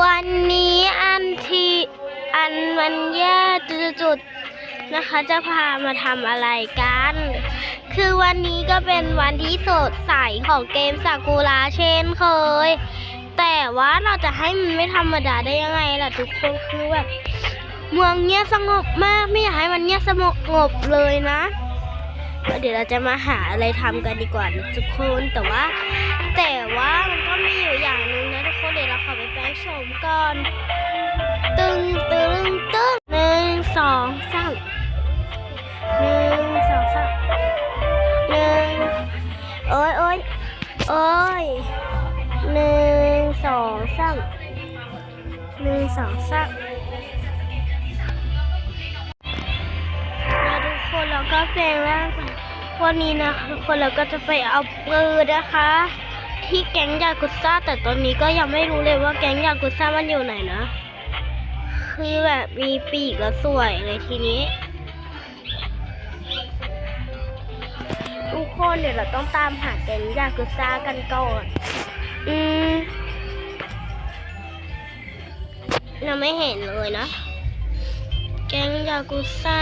วันนี้อันทีอันวันแย่จุดๆนะคะ จะพามาทำอะไรกัน คือวันนี้ก็เป็นวันที่สดใสของเกมซากุระเช่นเคย แต่ว่าเราจะให้มันไม่ธรรมดาได้ยังไงล่ะทุกคนคือแบบเมืองเงียสงบมากไม่อยากให้มันเงียสงบเลยนะเดี๋ยวเราจะมาหาอะไรทำกันดีกว่านะทุกคนแต่ว่า แต่ว่ามันก็มีอยู่อย่างนึง เดี๋ยวเราขอไปแปลงโฉมก่อน ตึงตึงตึงหนึ่งสองสามหนึ่งสองสามหนึ่งโอ้ยโอ้ยโอ้ยหนึ่งสองสามหนึ่งสองสามแล้วทุกคนเราก็แปลงร่างวันนี้นะทุกคนเราก็จะไปเอาปืนนะคะ ที่แก๊งยากุซ่า แต่ตอนนี้ก็ยังไม่รู้เลยว่าแก๊งยากุซ่ามันอยู่ไหนนะ คือแบบมีปีกแล้วสวยเลยทีนี้ ทุกคนเดี๋ยวเราต้องตามหาแก๊งยากุซ่ากันก่อน อืมเราไม่เห็นเลยนะ แก๊งยากุซ่า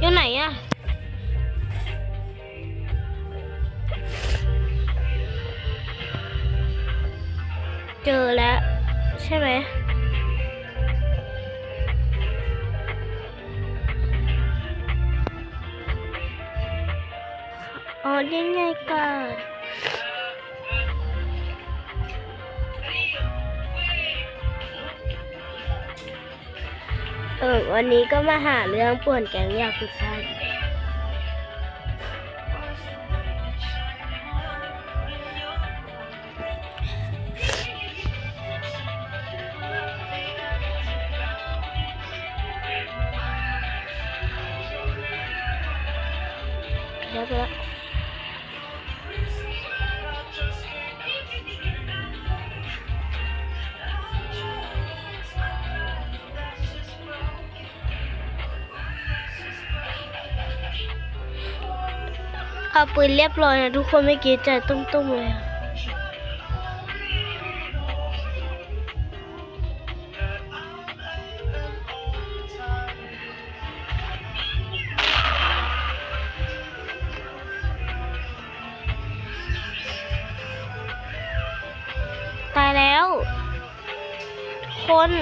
อยู่ไหนอะ เจอแล้ว ใช่ไหมอ๋อยังไงกันเออวันนี้ก็มาหาเรื่องป่วนแก๊งยากุซ่าอีก แล้วก็เอาปืนเรียบร้อยนะทุกคนไม่เกี้ใจตุ้มๆเลยอะ คน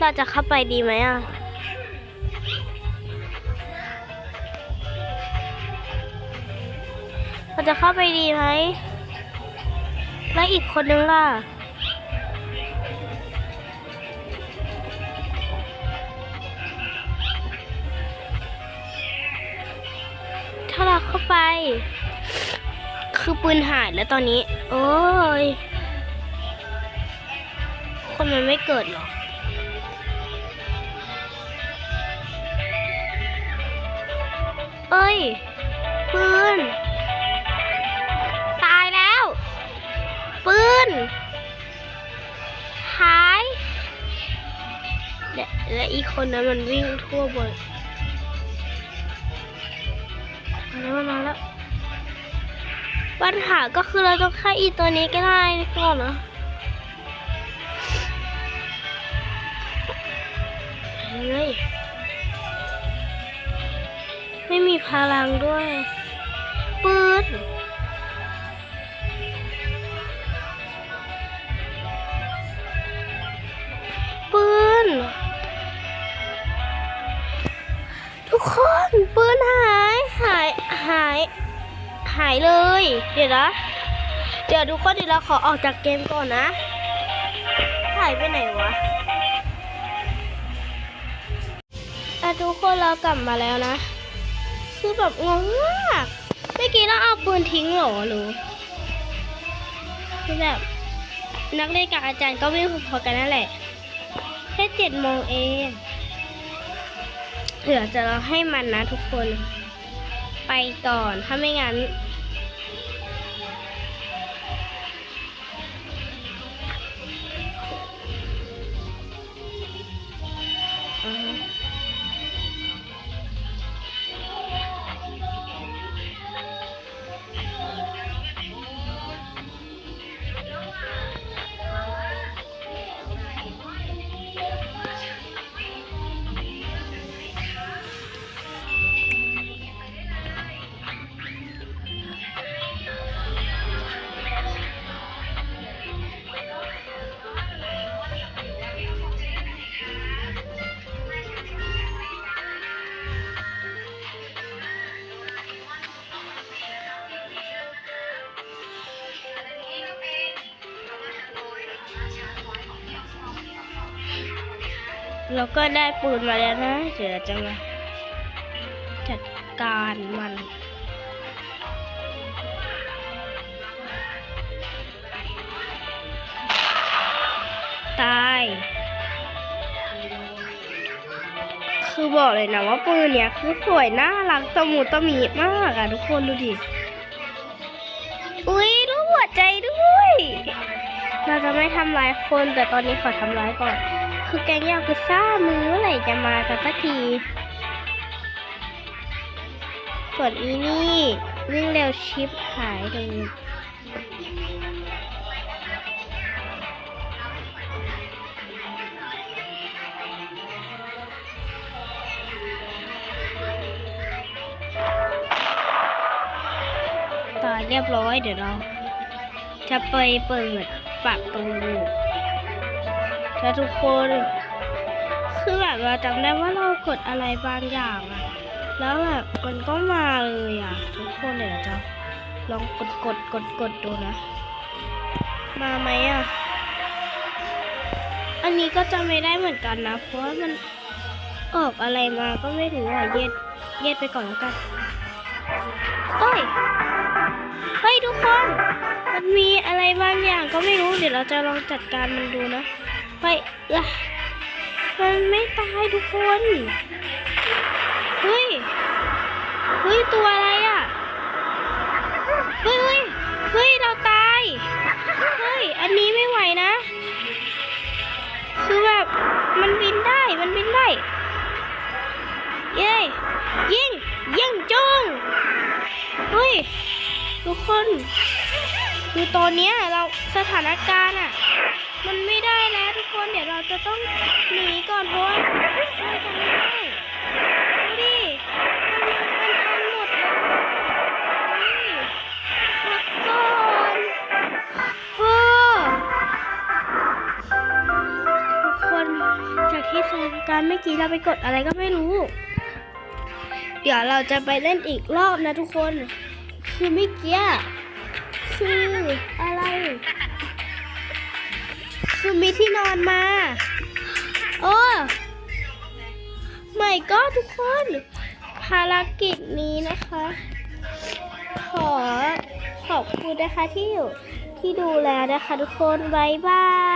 เราจะเข้าไปดีไหมอะ เราจะเข้าไปดีไหม แล้วอีกคนนึงล่ะถ้าเราเข้าไป คือปืนหายแล้วตอนนี้ โอ้ย คนมันไม่เกิดหรอเอ้ยปืน ตายแล้ว ปืน หาย และและอีกคนนั้นมันวิ่งทั่วบนมาแล้วมาแล้ว ปัญหาก็คือเราต้องฆ่าอีตัวนี้ก็ได้ก่อนนะ เลย ไม่มีพลังด้วยปืนปืนทุกคนปืนหายหายหายหายเลย เดี๋ยวนะเดี๋ยวทุกคนเดี๋ยวเราขอออกจากเกมก่อนนะ หายไปไหนวะ อะทุกคนเรากลับมาแล้วนะ คือแบบงงมาก เมื่อกี้เราเอาปืนทิ้งหรอหรือคือแบบนักเรียนกับอาจารย์ก็วิ่งพอกันนั่นแหละ แค่เจ็ดโมงเองเดี๋ยวจะเราให้มันนะทุกคน ไปก่อนถ้าไม่งั้น แล้วก็ได้ปืนมาแล้วนะ เดี๋ยวจะมาจัดการมัน ตาย คือบอกเลยนะว่าปืนเนี้ยคือสวยน่ารักตะมูตะมีมากอะทุกคนดูดิ อุ้ยรูปหัวใจด้วย เราจะไม่ทำร้ายคนแต่ตอนนี้ขอทำร้ายก่อน คือแกงยากุซ่ามือเมื่อไหร่จะมาสักที ส่วนอีนี่วิ่งเร็วชิปหายเลยตายเรียบร้อยเดี๋ยวเราจะไปเปิดปากตูแล้วทุกคน คือแบบเราจำได้ว่าเรากดอะไรบางอย่างอะแล้วแบบมันก็มาเลยอะทุกคนเดี๋ยวจะลองกดกดกดกดดูนะ มาไหมอะอันนี้ก็จะไม่ได้เหมือนกันนะ เพราะว่ามันออกอะไรมาก็ไม่รู้อะเย็ดเย็ดไปก่อนแล้วกันเอ้ย เฮ้ยทุกคน มันมีอะไรบางอย่างก็ไม่รู้ เดี๋ยวเราจะลองจัดการมันดูนะ เฮ้ยเอ้ยมันไม่ตายทุกคน เฮ้ย เฮ้ย ตัวอะไรอะเฮ้ยเฮ้ย เฮ้ย เราตาย เฮ้ย อันนี้ไม่ไหวนะ คือแบบมันบินได้ มันบินได้ เย้ยิงยิงจุงเฮ้ย ทุกคน คือตอนเนี้ยเราสถานการณ์อะ มันไม่ได้แล้วทุกคนเดี๋ยวเราจะต้องหนีก่อนเพราะว่าช่วยกันไม่ได้ดูดิมันมันทันหมดเลยนี่พักก่อนโอ้ทุกคนจากที่สถานการณ์เมื่อกี้เราไปกดอะไรก็ไม่รู้ เดี๋ยวเราจะไปเล่นอีกรอบนะทุกคน คือเมื่อกี้คืออะไร คือมีที่นอนมาโอ้ไม่ก็ทุกคน ภารกิจนี้นะคะ ขอขอบคุณนะคะที่อยู่ที่ดูแลนะคะทุกคนบายบาย